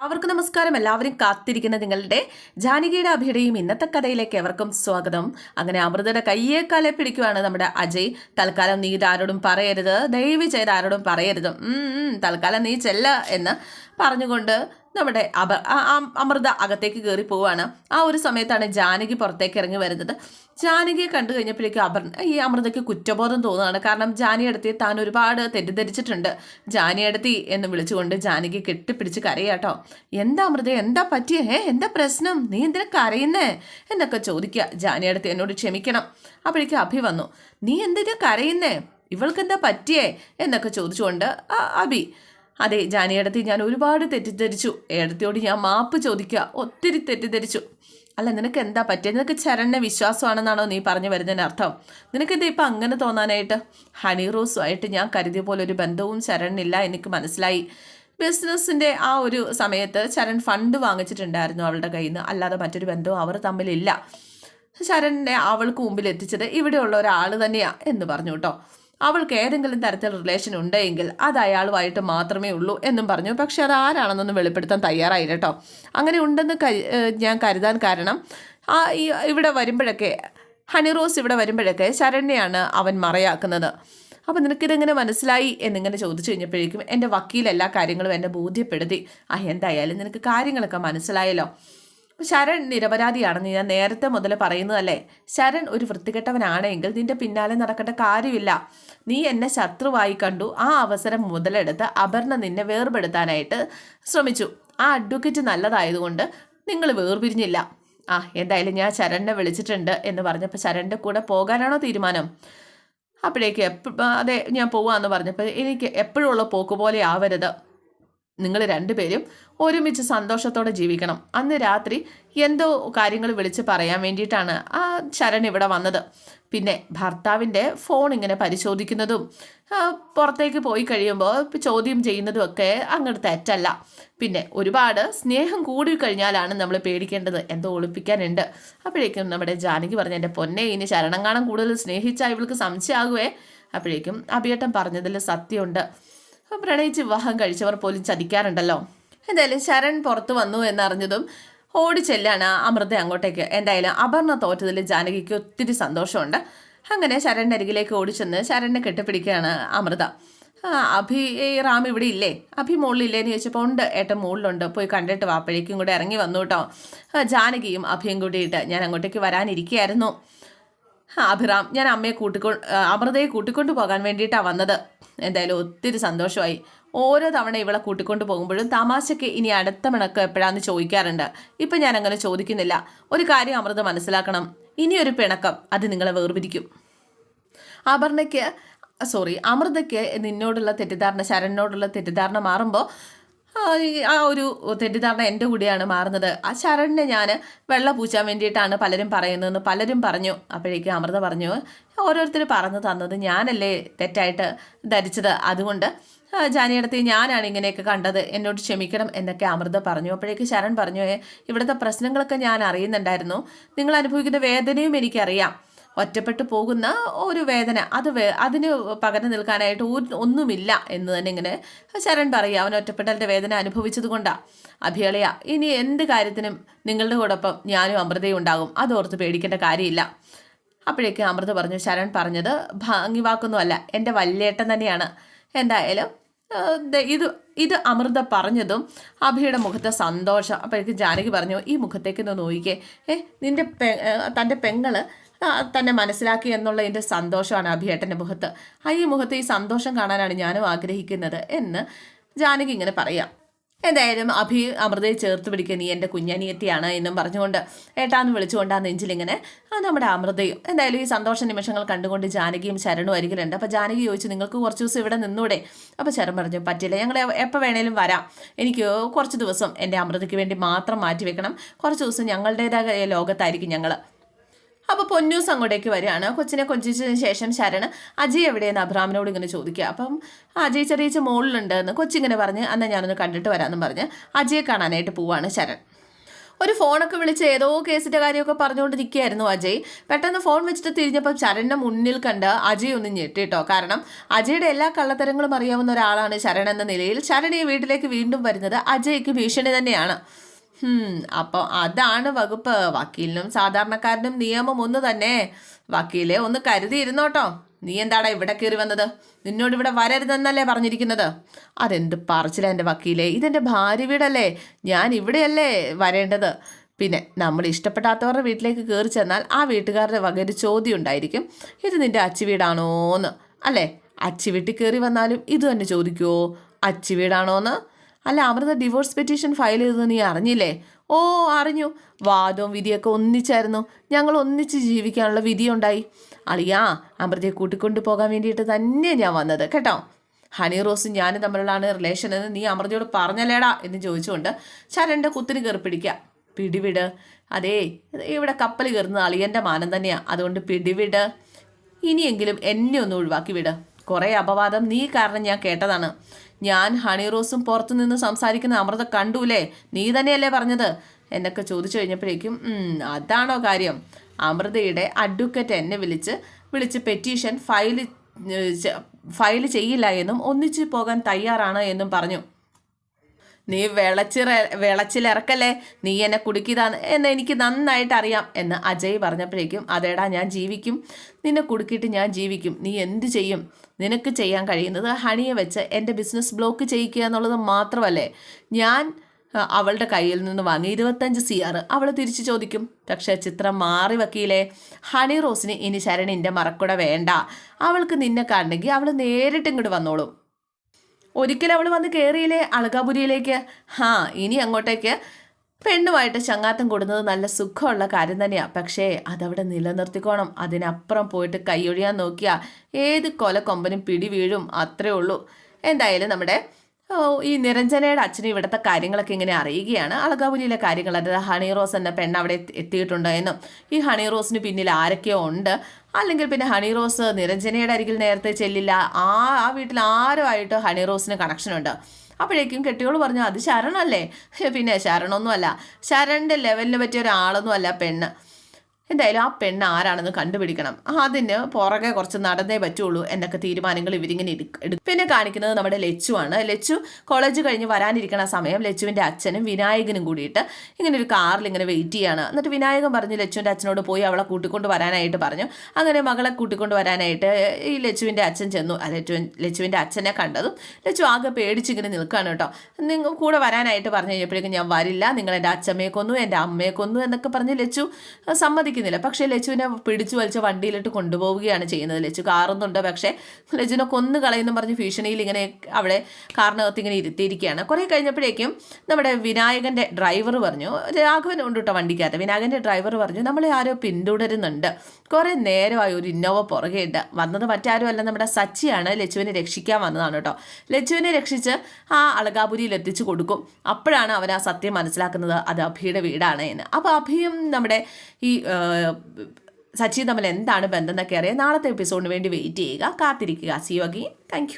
അവർക്ക് നമസ്കാരം. എല്ലാവരും കാത്തിരിക്കുന്ന നിങ്ങളുടെ ജാനകിയുടെ അഭിയുടെയും ഇന്നത്തെ കഥയിലേക്ക് എവർക്കും സ്വാഗതം. അങ്ങനെ അമൃതയുടെ കയ്യേക്കാലെ പിടിക്കുവാണ് നമ്മുടെ അജയ്. തൽക്കാലം നീ ഇതാരോടും പറയരുത്. ദയവ് ചെയ്ത് ആരോടും പറയരുത്. തൽക്കാലം നീ ചെല്ല എന്ന് പറഞ്ഞുകൊണ്ട് നമ്മുടെ ആ അമൃത അകത്തേക്ക് കയറി പോവാണ്. ആ ഒരു സമയത്താണ് ജാനകി പുറത്തേക്ക് ഇറങ്ങി വരുന്നത്. ജാനകിയെ കണ്ടു കഴിഞ്ഞപ്പോഴേക്കും അപർ ഈ അമൃതയ്ക്ക് കുറ്റബോധം തോന്നുകയാണ്. കാരണം ജാനിയടത്തി താൻ ഒരുപാട് തെറ്റിദ്ധരിച്ചിട്ടുണ്ട്. ജാനിയടത്തി എന്ന് വിളിച്ചുകൊണ്ട് ജാനകി കെട്ടിപ്പിടിച്ച് കരയാട്ടോ. എന്താ അമൃത എന്താ പറ്റിയേ? ഏ എന്താ പ്രശ്നം? നീ എന്തിനാ കരയുന്നേ? എന്നൊക്കെ ചോദിക്കുക ജാനിയടത്തി എന്നോട് ക്ഷമിക്കണം. അപ്പോഴേക്കും അഭി വന്നു. നീ എന്തിനാ കരയുന്നേ? ഇവൾക്ക് എന്താ പറ്റിയേ? എന്നൊക്കെ ചോദിച്ചുകൊണ്ട് അഭി അതെ ജാനിയടത്തി ഞാൻ ഒരുപാട് തെറ്റിദ്ധരിച്ചു. ഏടത്തിയോട് ഞാൻ മാപ്പ് ചോദിക്കുക ഒത്തിരി തെറ്റിദ്ധരിച്ചു. അല്ല നിനക്ക് എന്താ പറ്റിയത് നിനക്ക് ചരണ്ണ വിശ്വാസമാണെന്നാണോ നീ പറഞ്ഞു വരുന്നതിന് അർത്ഥം? നിനക്കെന്താ ഇപ്പം അങ്ങനെ തോന്നാനായിട്ട്? ഹണി റോസുമായിട്ട് ഞാൻ കരുതിയ പോലെ ഒരു ബന്ധവും ചരണില്ല എനിക്ക് മനസ്സിലായി. ബിസിനസ്സിന്റെ ആ ഒരു സമയത്ത് ചരൺ ഫണ്ട് വാങ്ങിച്ചിട്ടുണ്ടായിരുന്നു അവളുടെ കയ്യിൽ നിന്ന്. അല്ലാതെ മറ്റൊരു ബന്ധവും അവർ തമ്മിലില്ല. ശരണിനെ അവൾക്ക് മുമ്പിൽ എത്തിച്ചത് ഇവിടെയുള്ള ഒരാൾ തന്നെയാണ് എന്ന് പറഞ്ഞു കേട്ടോ. അവൾക്ക് ഏതെങ്കിലും തരത്തിൽ റിലേഷൻ ഉണ്ടെങ്കിൽ അത് അയാളുമായിട്ട് മാത്രമേ ഉള്ളൂ എന്നും പറഞ്ഞു. പക്ഷെ അത് ആരാണെന്നൊന്നും വെളിപ്പെടുത്താൻ തയ്യാറായില്ല കേട്ടോ. അങ്ങനെ ഉണ്ടെന്ന് ഞാൻ കരുതാൻ കാരണം ആ ഇവിടെ വരുമ്പോഴൊക്കെ ഹണി റോസ് ഇവിടെ വരുമ്പോഴൊക്കെ ശരണ്യാണ് അവൻ മറയാക്കുന്നത്. അപ്പം നിനക്കിതെങ്ങനെ മനസ്സിലായി എന്നിങ്ങനെ ചോദിച്ചു കഴിഞ്ഞപ്പോഴേക്കും എന്റെ വക്കീൽ എല്ലാ കാര്യങ്ങളും എന്നെ ബോധ്യപ്പെടുത്തി. ആ എന്തായാലും നിനക്ക് കാര്യങ്ങളൊക്കെ മനസ്സിലായല്ലോ. ശരൺ നിരപരാധിയാണെന്ന് ഞാൻ നേരത്തെ മുതൽ പറയുന്നതല്ലേ? ശരൺ ഒരു വൃത്തികെട്ടവനാണെങ്കിൽ നിന്റെ പിന്നാലെ നടക്കേണ്ട കാര്യമില്ല. നീ എന്നെ ശത്രുവായി കണ്ടു. ആ അവസരം മുതലെടുത്ത് അപർണ നിന്നെ വേർപെടുത്താനായിട്ട് ശ്രമിച്ചു. ആ അഡ്വക്കേറ്റ് നല്ലതായതുകൊണ്ട് നിങ്ങൾ വേർപിരിഞ്ഞില്ല. ആ എന്തായാലും ഞാൻ ശരണിനെ വിളിച്ചിട്ടുണ്ട് എന്ന് പറഞ്ഞപ്പോൾ ശരണിന്റെ കൂടെ പോകാനാണോ തീരുമാനം? അപ്പോഴേക്ക് എപ്പ അതെ ഞാൻ പോവാന്ന് പറഞ്ഞപ്പോൾ എനിക്ക് എപ്പോഴുള്ള പോക്ക് പോലെ ആവരുത്. നിങ്ങൾ രണ്ടുപേരും ഒരുമിച്ച് സന്തോഷത്തോടെ ജീവിക്കണം. അന്ന് രാത്രി എന്തോ കാര്യങ്ങൾ വിളിച്ച് പറയാൻ വേണ്ടിയിട്ടാണ് ആ ശരൺ ഇവിടെ വന്നത്. പിന്നെ ഭർത്താവിന്റെ ഫോൺ ഇങ്ങനെ പരിശോധിക്കുന്നതും പുറത്തേക്ക് പോയി കഴിയുമ്പോൾ ചോദ്യം ചെയ്യുന്നതും ഒക്കെ അങ്ങോട്ട് തെറ്റല്ല. പിന്നെ ഒരുപാട് സ്നേഹം കൂടി കഴിഞ്ഞാലാണ് നമ്മൾ പേടിക്കേണ്ടത്. എന്തോ ഒളിപ്പിക്കാനുണ്ട്. അപ്പോഴേക്കും നമ്മുടെ ജാനകി പറഞ്ഞ എന്റെ പൊന്നെ ഇനി ശരണം കാണാൻ കൂടുതൽ സ്നേഹിച്ചാൽ ഇവൾക്ക് സംശയമാകുവേ. അപ്പോഴേക്കും അഭിയേട്ടൻ പറഞ്ഞതിൽ സത്യമുണ്ട്. പ്രണയിച്ച് വിവാഹം കഴിച്ചവർ പോലും ചതിക്കാറുണ്ടല്ലോ. എന്തായാലും ശരൺ പുറത്തു വന്നു എന്നറിഞ്ഞതും ഓടി ചെല്ലാണ് അമൃത അങ്ങോട്ടേക്ക്. എന്തായാലും അപർണ തോറ്റതിൽ ജാനകിക്ക് ഒത്തിരി സന്തോഷമുണ്ട്. അങ്ങനെ ശരണിന്റെ അരികിലേക്ക് ഓടിച്ചെന്ന് ശരണിനെ കെട്ടിപ്പിടിക്കുകയാണ് അമൃത. അഭി ഈ റാം ഇവിടെ ഇല്ലേ? അഭി മുകളിലില്ലേന്ന് ചോദിച്ചപ്പോൾ ഉണ്ട്. ഏട്ടൻ മുകളിലുണ്ട് പോയി കണ്ടിട്ട് വാപ്പഴേക്കും കൂടെ ഇറങ്ങി വന്നു കേട്ടോ. ജാനകിയും അഭിയും കൂടിയിട്ട് ഞാൻ അങ്ങോട്ടേക്ക് വരാനിരിക്കുകയായിരുന്നു. അഭിറാം ഞാൻ അമ്മയെ കൂട്ടിക്കൊ അമൃതയെ കൂട്ടിക്കൊണ്ടു പോകാൻ വേണ്ടിയിട്ടാണ് വന്നത്. എന്തായാലും ഒത്തിരി സന്തോഷമായി. ഓരോ തവണ ഇവളെ കൂട്ടിക്കൊണ്ടു പോകുമ്പോഴും തമാശയ്ക്ക് ഇനി അടുത്ത മിണക്ക് എപ്പോഴാന്ന് ചോദിക്കാറുണ്ട്. ഇപ്പം ഞാൻ അങ്ങനെ ചോദിക്കുന്നില്ല. ഒരു കാര്യം അമൃത മനസ്സിലാക്കണം. ഇനിയൊരു പിണക്കം. അത് നിങ്ങളെ വേർപിരിക്കും. അപർണയ്ക്ക് സോറി അമൃതയ്ക്ക് നിന്നോടുള്ള തെറ്റിദ്ധാരണ ശരണിനോടുള്ള തെറ്റിദ്ധാരണ മാറുമ്പോൾ ആ, ഒരു തെറ്റിദ്ധാരണ എന്റെ കൂടെയാണ് മാറുന്നത്. ആ ശരണിനെ ഞാൻ വെള്ളം പൂച്ചാൻ വേണ്ടിയിട്ടാണ് പലരും പറയുന്നതെന്ന് പലരും പറഞ്ഞു. അപ്പോഴേക്കും അമൃത പറഞ്ഞു ഓരോരുത്തർ പറഞ്ഞു തന്നത് ഞാനല്ലേ തെറ്റായിട്ട് ധരിച്ചത്. അതുകൊണ്ട് ജാനിയടത്ത് ഞാനാണ് ഇങ്ങനെയൊക്കെ കണ്ടത് എന്നോട് ക്ഷമിക്കണം എന്നൊക്കെ അമൃത പറഞ്ഞു. അപ്പോഴേക്ക് ശരൺ പറഞ്ഞു "ഏ, ഇവിടുത്തെ പ്രശ്നങ്ങളൊക്കെ ഞാൻ അറിയുന്നുണ്ടായിരുന്നു. നിങ്ങൾ അനുഭവിക്കുന്ന വേദനയും എനിക്കറിയാം. ഒറ്റപ്പെട്ടു പോകുന്ന ഒരു വേദന. അത് വേ അതിന് പകരം നിൽക്കാനായിട്ട് ഒന്നുമില്ല എന്ന് തന്നെ ഇങ്ങനെ ശരൺ പറയുക. അവൻ ഒറ്റപ്പെട്ടലിന്റെ വേദന അനുഭവിച്ചത് കൊണ്ടാണ് അഭിയളയ ഇനി എന്ത് കാര്യത്തിനും നിങ്ങളുടെ കൂടൊപ്പം ഞാനും അമൃതയും ഉണ്ടാകും. അതോർത്ത് പേടിക്കേണ്ട കാര്യമില്ല. അപ്പോഴേക്കും അമൃത പറഞ്ഞു ശരൺ പറഞ്ഞത് ഭാങ്ങി വാക്കൊന്നുമല്ല എന്റെ വല്യേട്ടൻ തന്നെയാണ്. എന്തായാലും ഇത് ഇത് അമൃത പറഞ്ഞതും അഭിയുടെ മുഖത്തെ സന്തോഷം. അപ്പോഴേക്കും ജാനകി പറഞ്ഞു ഈ മുഖത്തേക്ക് ഒന്ന് നോക്കിക്കേ. ഏ നിന്റെ പെ തന്റെ പെങ്ങൾ തന്നെ മനസ്സിലാക്കി എന്നുള്ള എന്റെ സന്തോഷമാണ് അഭിയേട്ടന്റെ മുഖത്ത്. ആ ഈ മുഖത്ത് ഈ സന്തോഷം കാണാനാണ് ഞാനും ആഗ്രഹിക്കുന്നത് എന്ന് ജാനകി ഇങ്ങനെ പറയാം. എന്തായാലും അഭി അമൃതയെ ചേർത്ത് പിടിക്കുക നീ എന്റെ കുഞ്ഞനിയത്തിയാണ് എന്നും പറഞ്ഞുകൊണ്ട് ഏട്ടാന്ന് വിളിച്ചുകൊണ്ട് ആ നെഞ്ചിലിങ്ങനെ നമ്മുടെ അമൃതയും എന്തായാലും ഈ സന്തോഷ നിമിഷങ്ങൾ കണ്ടുകൊണ്ട് ജാനകിയും ശരണും അരികിലുണ്ട്. അപ്പോൾ ജാനകി ചോദിച്ചു നിങ്ങൾക്ക് കുറച്ച് ദിവസം ഇവിടെ നിന്നൂടെ? അപ്പോൾ ശരൺ പറഞ്ഞു പറ്റില്ല ഞങ്ങൾ എപ്പോൾ വേണേലും വരാം. എനിക്ക് കുറച്ച് ദിവസം എന്റെ അമൃതയ്ക്ക് വേണ്ടി മാത്രം മാറ്റി വെക്കണം കുറച്ച് ദിവസം ഞങ്ങളുടേതായ ലോകത്തായിരിക്കും ഞങ്ങൾ അപ്പോൾ പൊന്നൂസ് അങ്ങോട്ടേക്ക് വരികയാണ്. കൊച്ചിനെ കൊഞ്ചിച്ചതിന് ശേഷം ശരൺ അജയ് എവിടെയെന്ന് അബ്രാമിനോട് ഇങ്ങനെ ചോദിക്കുക. അപ്പം അജയ് ചെറിയച്ച മുകളിലുണ്ട് എന്ന് കൊച്ചിങ്ങനെ പറഞ്ഞ് അന്ന് ഞാനൊന്ന് കണ്ടിട്ട് വരാമെന്ന് പറഞ്ഞ് അജയെ കാണാനായിട്ട് പോവാണ് ശരൺ. ഒരു ഫോണൊക്കെ വിളിച്ച് ഏതോ കേസിന്റെ കാര്യമൊക്കെ പറഞ്ഞുകൊണ്ട് നിൽക്കുകയായിരുന്നു അജയ്. പെട്ടെന്ന് ഫോൺ വെച്ചിട്ട് തിരിഞ്ഞപ്പോൾ ശരണിന്റെ മുന്നിൽ കണ്ട് അജയ് ഒന്ന് ഞെട്ടിട്ടോ. കാരണം അജയുടെ എല്ലാ കള്ളത്തരങ്ങളും അറിയാവുന്ന ഒരാളാണ് ശരൺ എന്ന നിലയിൽ ശരൺ ഈ വീട്ടിലേക്ക് വീണ്ടും വരുന്നത് അജയ്ക്ക് ഭീഷണി തന്നെയാണ്. അപ്പോൾ അതാണ് വകുപ്പ്. വക്കീലിനും സാധാരണക്കാരനും നിയമം ഒന്ന് തന്നെ. വക്കീലെ ഒന്ന് കരുതിയിരുന്നോട്ടോ നീ എന്താടാ ഇവിടെ കയറി വന്നത്? നിന്നോട് ഇവിടെ വരരുതെന്നല്ലേ പറഞ്ഞിരിക്കുന്നത്? അതെന്ത് പറച്ചില്ല എന്റെ വക്കീലെ? ഇതെന്റെ ഭാര്യ വീടല്ലേ? ഞാൻ ഇവിടെയല്ലേ വരേണ്ടത്? പിന്നെ നമ്മൾ ഇഷ്ടപ്പെടാത്തവരുടെ വീട്ടിലേക്ക് കയറി ചെന്നാൽ ആ വീട്ടുകാരുടെ വക ഒരു ചോദ്യം ഉണ്ടായിരിക്കും. ഇത് നിന്റെ അച്ചി വീടാണോന്ന്. അല്ലേ? അച്ചി വീട്ടിൽ കയറി വന്നാലും ഇത് തന്നെ ചോദിക്കുമോ അച്ചി വീടാണോന്ന്? അല്ല അമൃത ഡിവോഴ്സ് പെറ്റീഷൻ ഫയൽ ചെയ്തത് നീ അറിഞ്ഞില്ലേ? ഓ അറിഞ്ഞു. വാദവും വിധിയൊക്കെ ഒന്നിച്ചായിരുന്നു. ഞങ്ങൾ ഒന്നിച്ച് ജീവിക്കാനുള്ള വിധിയുണ്ടായി. അളിയാ അമൃതയെ കൂട്ടിക്കൊണ്ടു പോകാൻ വേണ്ടിയിട്ട് തന്നെ ഞാൻ വന്നത് കേട്ടോ? ഹണി റോസും ഞാനും തമ്മിലുള്ളതാണ് റിലേഷൻ എന്ന് നീ അമൃതയോട് പറഞ്ഞല്ലേടാ എന്ന് ചോദിച്ചുകൊണ്ട് ചരന്റെ കുത്തിന് കയറി പിടിക്കുക. പിടിവിട്. അതേ ഇവിടെ കപ്പൽ കയറുന്ന അളിയന്റെ മാനം തന്നെയാണ് അതുകൊണ്ട് പിടിവിട്. ഇനിയെങ്കിലും എന്നെ ഒന്ന് ഒഴിവാക്കി വിട്. കുറേ അപവാദം നീ കാരണം ഞാൻ കേട്ടതാണ്. ഞാൻ ഹണി റോസും പുറത്തു നിന്ന് സംസാരിക്കുന്ന അമൃത കണ്ടൂലേ? നീ തന്നെയല്ലേ പറഞ്ഞത്? എന്നൊക്കെ ചോദിച്ചു കഴിഞ്ഞപ്പോഴേക്കും അതാണോ കാര്യം. അമൃതയുടെ അഡ്വക്കറ്റ് എന്നെ വിളിച്ച് വിളിച്ച് പെറ്റീഷൻ ഫയൽ ഫയൽ ചെയ്യില്ല എന്നും ഒന്നിച്ചു പോകാൻ തയ്യാറാണ് എന്നും പറഞ്ഞു. നീ വിളച്ചിറ വിളച്ചിലിറക്കല്ലേ? നീ എന്നെ കുടുക്കിയതാന്ന്. എന്ന് എനിക്ക് നന്നായിട്ട് അറിയാം എന്ന് അജയ് പറഞ്ഞപ്പോഴേക്കും അതേടാ ഞാൻ ജീവിക്കും. നിന്നെ കുടുക്കിയിട്ട് ഞാൻ ജീവിക്കും. നീ എന്ത് ചെയ്യും? നിനക്ക് ചെയ്യാൻ കഴിയുന്നത് ഹണിയെ വെച്ച് എന്റെ ബിസിനസ് ബ്ലോക്ക് ചെയ്യിക്കുക എന്നുള്ളത് മാത്രമല്ലേ? ഞാൻ അവളുടെ കയ്യിൽ നിന്ന് വാങ്ങി ഇരുപത്തഞ്ച് സി ആർ അവൾ തിരിച്ചു ചോദിക്കും. പക്ഷേ ചിത്രം മാറി വക്കീലേ. ഹണി റോസിന് ഇനി ശരണിന്റെ മറക്കുട വേണ്ട. അവൾക്ക് നിന്നെ കാണണമെങ്കിൽ അവൾ നേരിട്ട് ഇങ്ങോട്ട് വന്നോളും. ഒരിക്കലും അവൾ വന്ന് കയറിയില്ലേ അളകാപുരിയിലേക്ക്. ഹാ ഇനി അങ്ങോട്ടേക്ക്. പെണ്ണുമായിട്ട് ചങ്ങാത്തം കൊടുക്കുന്നത് നല്ല സുഖമുള്ള കാര്യം തന്നെയാണ് പക്ഷേ അതവിടെ നിലനിർത്തിക്കോണം. അതിനപ്പുറം പോയിട്ട് കൈയൊഴിയാൻ നോക്കിയാൽ ഏത് കൊലക്കൊമ്പനും പിടി വീഴും. അത്രേ ഉള്ളൂ. എന്തായാലും നമ്മുടെ ഈ നിരഞ്ജനയുടെ അച്ഛന് ഇവിടുത്തെ കാര്യങ്ങളൊക്കെ ഇങ്ങനെ അറിയുകയാണ്. അളകാപുരിയിലെ കാര്യങ്ങൾ അതായത് ഹണി റോസ് എന്ന പെണ്ണ് അവിടെ എത്തിയിട്ടുണ്ട് എന്നും. ഈ ഹണി റോസിന് പിന്നിൽ ആരൊക്കെയോ ഉണ്ട്. അല്ലെങ്കിൽ പിന്നെ ഹണി റോസ് നിരഞ്ജനയുടെ അരികിൽ നേരത്തെ ചെല്ലില്ല. ആ ആ വീട്ടിൽ ആരുമായിട്ട് ഹണി റോസിന് കണക്ഷൻ ഉണ്ട്. അപ്പോഴേക്കും കെട്ടിയോൾ പറഞ്ഞു അത് ശരണല്ലേ? പിന്നെ ശരണമൊന്നുമല്ല ശരണിന്റെ ലെവലിന് പറ്റിയ ഒരാളൊന്നുമല്ല പെണ്ണ്. എന്തായാലും ആ പെണ്ണ് ആരാണെന്ന് കണ്ടുപിടിക്കണം. അതിന് പുറകെ കുറച്ച് നടന്നേ പറ്റുള്ളൂ എന്നൊക്കെ തീരുമാനങ്ങൾ ഇവരിങ്ങനെ എടുക്കും പിന്നെ കാണിക്കുന്നത് നമ്മുടെ ലച്ചു ആണ് ലച്ചു കോളേജ് കഴിഞ്ഞ് വരാനിരിക്കുന്ന സമയം ലച്ചുവിന്റെ അച്ഛനും വിനായകനും കൂടിയിട്ട് ഇങ്ങനെ ഒരു കാറിൽ ഇങ്ങനെ വെയിറ്റ് ചെയ്യാണ്. എന്നിട്ട് വിനായകൻ പറഞ്ഞു ലച്ചുവിന്റെ അച്ഛനോട് പോയി അവളെ കൂട്ടിക്കൊണ്ട് വരാനായിട്ട് പറഞ്ഞു. അങ്ങനെ മകളെ കൂട്ടിക്കൊണ്ട് വരാനായിട്ട് ഈ ലച്ചുവിന്റെ അച്ഛൻ ചെന്നു. ലച്ചു ലച്ചുവിന്റെ അച്ഛനെ കണ്ടതും ലച്ചു ആകെ പേടിച്ചിങ്ങനെ നിൽക്കുകയാണ് കേട്ടോ. നിങ്ങൾ കൂടെ വരാനായിട്ട് പറഞ്ഞു കഴിഞ്ഞപ്പോഴേക്കും ഞാൻ വരില്ല. നിങ്ങൾ എന്റെ അച്ഛമ്മയെ കൊന്നു എന്റെ അമ്മയെ കൊന്നു എന്നൊക്കെ പറഞ്ഞ് ലച്ചു സമ്മതിക്കും സമ്മതിക്കുന്നില്ല പക്ഷേ ലച്ചുവിനെ പിടിച്ചു വലിച്ച വണ്ടിയിലിട്ട് കൊണ്ടുപോവുകയാണ് ചെയ്യുന്നത്. ലച്ചു കാറുന്നുണ്ട്. പക്ഷേ ലച്ചുവിനെ കൊന്നു കളയുന്നു പറഞ്ഞ് ഭീഷണിയിൽ ഇങ്ങനെ അവിടെ കാറിനകത്ത് ഇങ്ങനെ ഇരുത്തിയിരിക്കുകയാണ്. കുറേ കഴിഞ്ഞപ്പോഴേക്കും നമ്മുടെ വിനായകന്റെ ഡ്രൈവർ പറഞ്ഞു രാഘവൻ ഉണ്ട് കേട്ടോ വണ്ടിക്കകത്ത്. വിനായകന്റെ ഡ്രൈവർ പറഞ്ഞു നമ്മളെ ആരോ പിന്തുടരുന്നുണ്ട്. കുറേ നേരമായി ഒരു ഇന്നോവ പുറകെയുണ്ട്. വന്നത് മറ്റാരും അല്ല നമ്മുടെ സച്ചിയാണ് ലച്ചുവിനെ രക്ഷിക്കാൻ വന്നതാണ് കേട്ടോ. ലച്ചുവിനെ രക്ഷിച്ച് ആ അളകാപുരിയിൽ എത്തിച്ചു കൊടുക്കും. അപ്പോഴാണ് അവൻ ആ സത്യം മനസ്സിലാക്കുന്നത്. അത് അഭിയുടെ വീടാണ് എന്ന്. അപ്പോൾ അഭിയും നമ്മുടെ ഈ സച്ചി തമ്മിൽ എന്താണ് ബന്ധം എന്നൊക്കെ അറിയാം നാളത്തെ എപ്പിസോഡിന് വേണ്ടി വെയിറ്റ് ചെയ്യുക. കാത്തിരിക്കുക. C you again thank